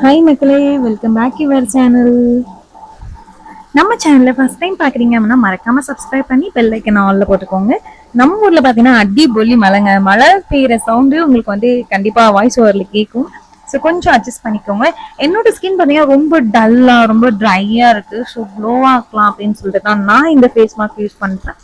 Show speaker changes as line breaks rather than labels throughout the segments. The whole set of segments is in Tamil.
ஹாய் மக்களே. வெல்கம் பேக் யுவர் சேனல் நம்ம சேனலில் ஃபஸ்ட் டைம் பார்க்குறீங்க அப்படின்னா மறக்காமல் சப்ஸ்கிரைப் பண்ணி பெல் ஐக்கன் ஆலில் போட்டுக்கோங்க. நம்ம ஊரில் பார்த்தீங்கன்னா அடிபொலி மலைங்க மழைங்க. மழை பெய்கிற சவுண்டு உங்களுக்கு வந்து கண்டிப்பாக வாய்ஸ் ஓவரில் கேட்கும். ஸோ கொஞ்சம் அட்ஜஸ்ட் பண்ணிக்கோங்க. என்னோட ஸ்கின் பார்த்தீங்கன்னா ரொம்ப டல்லாக ரொம்ப ட்ரையாக இருக்குது ஸோ க்ளோவாக இருக்கலாம் அப்படின்னு சொல்லிட்டு தான் நான் இந்த ஃபேஸ் மாஸ்க் யூஸ் பண்ணுறேன்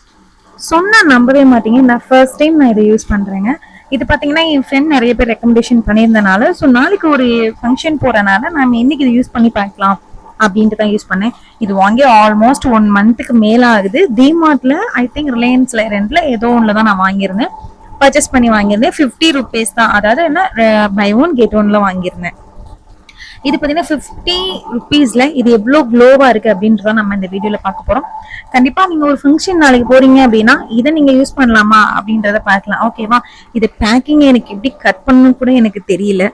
சொன்னால் நம்பவே மாட்டீங்க. நான் ஃபர்ஸ்ட் டைம் நான் இதை யூஸ் பண்ணுறேங்க இது பார்த்தீங்கன்னா என் ஃப்ரெண்ட் நிறைய பேர் ரெக்கமெண்டேஷன் பண்ணியிருந்தனால ஸோ நாளைக்கு ஒரு ஃபங்க்ஷன் போறனால நான் இன்னைக்கு இதை யூஸ் பண்ணி பார்க்கலாம் அப்படின்ட்டு தான் யூஸ் பண்ணேன். இது வாங்கி ஆல்மோஸ்ட் ஒன் மந்த்துக்கு மேலாகுது. டிமார்ட்ல ஐ திங்க் ரிலையன்ஸ்ல ரெண்டில் ஏதோ ஒன்றுல தான் நான் வாங்கியிருந்தேன். பர்ச்சேஸ் பண்ணி வாங்கியிருந்தேன். ஃபிஃப்டி ருபீஸ் தான். அதாவது என்ன பை ஒன் கெட் ஒன்ல வாங்கியிருந்தேன். இது பார்த்தீங்கன்னா ஃபிஃப்டி ருபீஸில் இது எவ்வளோ க்ளோவாக இருக்குது அப்படின்றத நம்ம இந்த வீடியோவில் பார்க்க போகிறோம் கண்டிப்பாக நீங்கள் ஒரு ஃபங்க்ஷன் நாளைக்கு போகிறீங்க அப்படின்னா இதை நீங்கள் யூஸ் பண்ணலாமா அப்படின்றத பார்க்கலாம். ஓகேவா இது பேக்கிங் எனக்கு எப்படி கட் பண்ணணும் கூட எனக்கு தெரியல.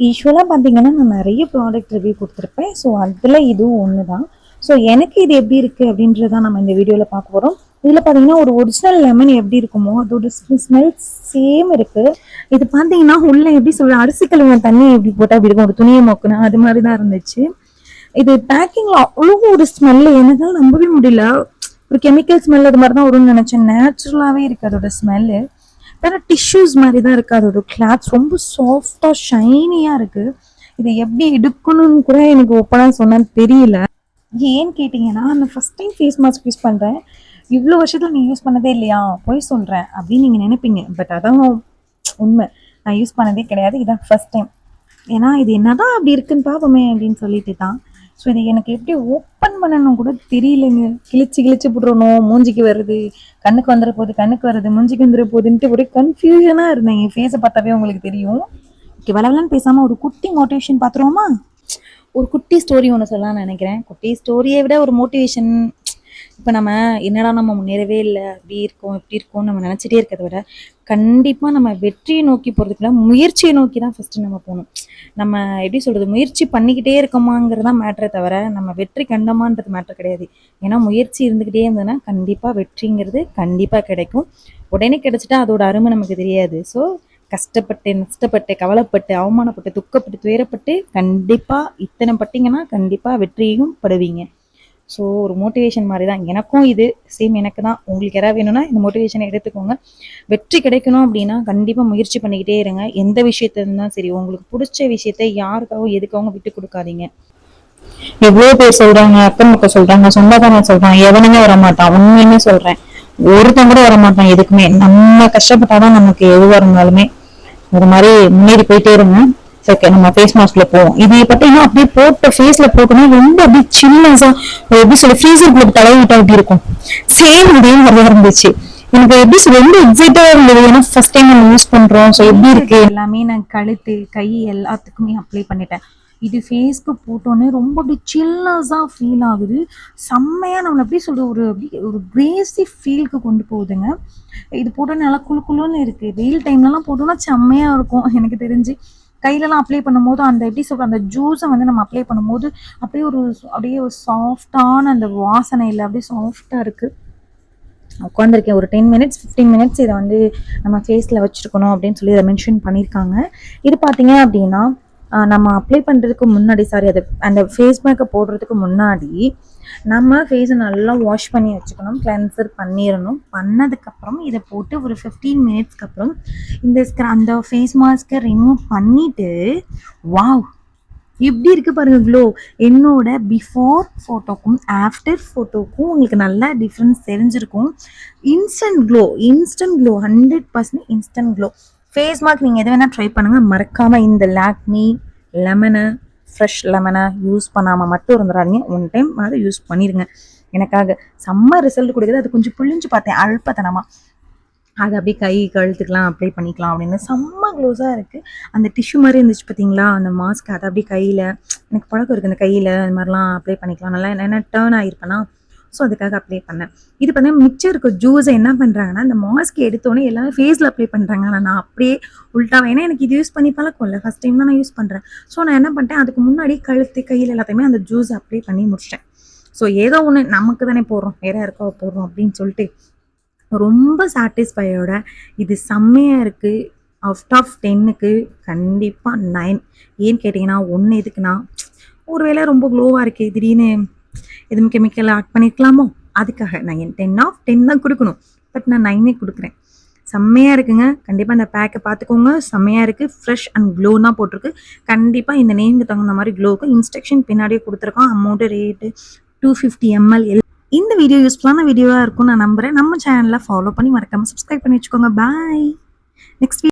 யூஸ்வலாக பார்த்தீங்கன்னா நான் நிறைய ப்ராடக்ட் ரிவ்யூ கொடுத்துருப்பேன். ஸோ அதில் இதுவும் ஒன்று தான் ஸோ எனக்கு இது எப்படி இருக்குது அப்படின்றத நம்ம இந்த வீடியோவில் பார்க்க போகிறோம் இதில் பார்த்தீங்கன்னா ஒரு ஒரிஜினல் லெமன் எப்படி இருக்குமோ அதோட ஸ்மெல் சேம் இருக்குது இது பார்த்தீங்கன்னா உள்ள எப்படி சொல்ற அரிசி கழுவின தண்ணி எப்படி போட்டால் அப்படி இருக்கும் ஒரு துணியை மொக்குனா அது மாதிரி தான் இருந்துச்சு. இது பேக்கிங்ல அவ்வளோ ஒரு ஸ்மெல் என்னால் நம்பவே முடியல. ஒரு கெமிக்கல் ஸ்மெல் அது மாதிரி தான் வரும்னு நினைச்சேன். நேச்சுரலாகவே இருக்கு அதோட ஸ்மெல்லு வேற டிஷ்யூஸ் மாதிரி தான் இருக்கு அதோட கிளாத்ஸ் ரொம்ப சாஃப்டாக ஷைனியாக இருக்கு. இதை எப்படி எடுக்கணும்னு கூட எனக்கு ஓப்பனாக சொன்னான்னு தெரியல. ஏன்னு கேட்டிங்கன்னா நான் first time face mask use பண்ணுறேன் இவ்வளோ வருஷத்தில் நீ யூஸ் பண்ணதே இல்லையா? போய் சொல்கிறேன் அப்படின்னு நீங்கள் நினைப்பீங்க. பட் அதான் உண்மை. நான் யூஸ் பண்ணதே கிடையாது. இதான் ஃபர்ஸ்ட் டைம் ஏன்னா இது என்ன தான் அப்படி இருக்குன்னு பார்ப்போமே அப்படின்னு சொல்லிட்டு தான். ஸோ இது எனக்கு எப்படி ஓப்பன் பண்ணணும் கூட தெரியலங்க. கிழிச்சு கிழிச்சு போட்டுறணும். மூஞ்சிக்கு வருது. கண்ணுக்கு வந்துட போகுது கண்ணுக்கு வருது மூஞ்சிக்கு வந்துட போகுதுன்ட்டு ஒரே கன்ஃபியூஷனாக இருந்தேன். என் ஃபேஸை பார்த்தாவே உங்களுக்கு தெரியும். ஓகே வளவலன்னு பேசாமல் ஒரு குட்டி மோட்டிவேஷன் பார்த்துருவோமா ஒரு குட்டி ஸ்டோரி ஒன்று சொல்லலாம்னு நினைக்கிறேன். குட்டி ஸ்டோரியை விட ஒரு மோட்டிவேஷன் இப்போ நம்ம என்னடா நம்ம முன்னேறவே இல்லை? அப்படி இருக்கோம் இப்படி இருக்கோம் நம்ம நினச்சிட்டே இருக்கிறத விட கண்டிப்பாக நம்ம வெற்றியை நோக்கி போகிறதுக்குள்ள முயற்சியை நோக்கி தான் ஃபஸ்ட்டு நம்ம போகணும். நம்ம எப்படி சொல்கிறது முயற்சி பண்ணிக்கிட்டே இருக்கோமாங்கிறது தான் மேட்ரே தவிர நம்ம வெற்றி கண்டமான்றது மேட்ரு கிடையாது. ஏன்னா முயற்சி இருந்துக்கிட்டே இருந்ததுன்னா கண்டிப்பாக வெற்றிங்கிறது கண்டிப்பாக கிடைக்கும். உடனே கிடைச்சிட்டா அதோட அருமை நமக்கு தெரியாது. ஸோ கஷ்டப்பட்டு நஷ்டப்பட்டு கவலைப்பட்டு அவமானப்பட்டு துக்கப்பட்டு துயரப்பட்டு கண்டிப்பாக இத்தனை பட்டிங்கன்னா கண்டிப்பாக வெற்றியும் படுவீங்க. ஸோ ஒரு மோட்டிவேஷன் மாதிரி தான் எனக்கும் இது. சேம் எனக்கு தான் உங்களுக்கு யாராவது வேணும்னா இந்த மோட்டிவேஷனை எடுத்துக்கோங்க. வெற்றி கிடைக்கணும் அப்படின்னா கண்டிப்பாக முயற்சி பண்ணிக்கிட்டே இருங்க. எந்த விஷயத்துல சரி உங்களுக்கு பிடிச்ச விஷயத்த யாருக்காகவும் எதுக்காகவும் விட்டு கொடுக்காதீங்க. எவ்வளோ பேர் சொல்றாங்க அக்கம் பக்கம் சொல்றாங்க சொந்தக்காரங்க சொல்றாங்க எவனுமே வர மாட்டான் உண்மையுமே சொல்றேன். ஒருத்தன் கூட வர மாட்டான் எதுக்குமே. நம்ம கஷ்டப்பட்டாதான் நமக்கு எதுவாக இருந்தாலுமே. ஒரு மாதிரி முன்னேறி போயிட்டே இருங்க. ஓகே நம்ம ஃபேஸ் மாஸ்க்ல போவோம். இது பார்த்தீங்கன்னா அப்படியே போட்ட ஃபேஸ்ல போட்டோம்னா ரொம்ப அப்படியே சின்னஸா எப்படி சொல்ல ஃப்ரீசர் போட்டு தடவிட்டா எப்படி இருக்கும்? சேம் இதே மாதிரி இருந்துச்சு. எனக்கு எப்படி சொல்ல ரொம்ப எக்ஸைட்டா இருந்தது. ஏன்னா ஃபர்ஸ்ட் டைம் நம்ம யூஸ் பண்றோம். ஸோ எப்படி இருக்கு? எல்லாமே நான் கழுத்து கை எல்லாத்துக்குமே அப்ளை பண்ணிட்டேன். இது ஃபேஸ்க்கு போட்டோன்னே ரொம்ப அப்படி சில்லஸாக ஃபீல் ஆகுது. செம்மையாக நம்மளை எப்படி சொல்கிறது ஒரு அப்படி ஒரு கிரேசி ஃபீலுக்கு கொண்டு போகுதுங்க. இது போட்டோன்னே நல்லா குளு குளுன்னு இருக்குது வெயில் டைம்லலாம் போட்டோன்னா செம்மையாக இருக்கும் எனக்கு தெரிஞ்சு. கையிலலாம் அப்ளை பண்ணும்போது அந்த எப்படி சொல்கிற அந்த ஜூஸை வந்து நம்ம அப்ளை பண்ணும்போது அப்படியே ஒரு அப்படியே ஒரு சாஃப்டான அந்த வாசனையில் அப்படியே சாஃப்டாக இருக்குது உட்காந்துருக்கேன் ஒரு டென் மினிட்ஸ் ஃபிஃப்டீன் மினிட்ஸ் இதை வந்து நம்ம ஃபேஸில் வச்சுருக்கணும் அப்படின்னு சொல்லி இதை மென்ஷன் பண்ணியிருக்காங்க. இது பார்த்தீங்க அப்படின்னா நம்ம அப்ளை பண்ணுறதுக்கு முன்னாடி சாரி அது அந்த ஃபேஸ் மேக்கை போடுறதுக்கு முன்னாடி நம்ம ஃபேஸை நல்லா வாஷ் பண்ணி வச்சுக்கணும் கிளென்சர் பண்ணிடணும். பண்ணதுக்கப்புறம் இதை போட்டு ஒரு ஃபிஃப்டீன் மினிட்ஸ்க்கு அப்புறம் இந்த அந்த ஃபேஸ் மாஸ்க்கை ரிமூவ் பண்ணிவிட்டு வாவ் எப்படி இருக்குது பாருங்கள் க்ளோ என்னோட பிஃபோர் ஃபோட்டோக்கும் ஆஃப்டர் ஃபோட்டோக்கும் உங்களுக்கு நல்லா டிஃப்ரென்ஸ் தெரிஞ்சிருக்கும். Instant glow instant glow hundred percent instant glow face mask நீங்கள் எது வேணால் ட்ரை பண்ணுங்கள் மறக்காமல் இந்த லாக்மி லெமனை ஃப்ரெஷ் லெமனை யூஸ் பண்ணாமல் மட்டும் இருந்துடாதீங்க ஒன் டைம் அதை யூஸ் பண்ணிடுங்க எனக்காக செம்ம ரிசல்ட் கொடுக்குது. அது கொஞ்சம் புழிஞ்சு பார்த்தேன். அழுப்பத்தனமாக அதை அப்படியே கை கழுத்துக்கலாம் அப்ளை பண்ணிக்கலாம் அப்படின்னு. செம்ம க்ளோஸாக இருக்குது அந்த டிஷ்யூ மாதிரி இருந்துச்சு பார்த்தீங்களா? அந்த மாஸ்க் அதை அப்படியே கையில் எனக்கு பழக்கம் இருக்குது அந்த கையில் அந்த மாதிரிலாம் அப்ளை பண்ணிக்கலாம். நல்லா என்ன டேர்ன் ஆகிருப்பேன்னா ஸோ அதுக்காக அப்ளை பண்ணேன். இது பார்த்தீங்கன்னா மிச்சம் இருக்க ஜூஸை என்ன பண்ணுறாங்கன்னா அந்த மாஸ்க் எடுத்தோன்னே எல்லாமே ஃபேஸில் அப்ளை பண்ணுறாங்க ஆனால் நான் அப்படியே உள்டாவே ஏன்னா எனக்கு இது யூஸ் பண்ணி பழக்கம் இல்லை. ஃபஸ்ட் டைம் தான் நான் யூஸ் பண்ணுறேன் ஸோ நான் என்ன பண்ணிட்டேன் அதுக்கு முன்னாடி கழுத்து கையில் எல்லாத்தையுமே அந்த ஜூஸ் அப்ளை பண்ணி முடிச்சிட்டேன். ஸோ ஏதோ ஒன்று நமக்கு தானே போடுறோம். வேற யாருக்கோ போடுறோம் அப்படின்னு சொல்லிட்டு ரொம்ப சாட்டிஸ்ஃபையோட இது செம்மையாக இருக்குது அவுட் ஆஃப் டென்னுக்கு கண்டிப்பாக நைன் ஏன்னு கேட்டிங்கன்னா ஒன்று எதுக்குன்னா ஒருவேளை ரொம்ப க்ளோவாக இருக்குது திடீர்னு எதுவும் கெமிக்கல் ஆட் பண்ணியிருக்கலாமோ அதுக்காக நான் என் டென் ஆஃப் டென் தான் கொடுக்கணும். பட் நான் நைனே கொடுக்குறேன். செம்மையாக இருக்குங்க. கண்டிப்பாக இந்த பேக்கை பார்த்துக்கோங்க. செம்மையாக இருக்குது ஃப்ரெஷ் அண்ட் க்ளோ தான் போட்டிருக்கு. கண்டிப்பாக இந்த நேமுக்கு தகுந்த மாதிரி க்ளோவுக்கு இன்ஸ்ட்ரக்ஷன் பின்னாடியே கொடுத்துருக்கோம். Amount rate two fifty ML L. இந்த வீடியோ யூஸ்ஃபுல்லான வீடியோவாக இருக்கும்னு நான் நம்புகிறேன் நம்ம சேனலில் ஃபாலோ பண்ணி மறக்காமல் சப்ஸ்கிரைப் பண்ணி வச்சுக்கோங்க. Bye next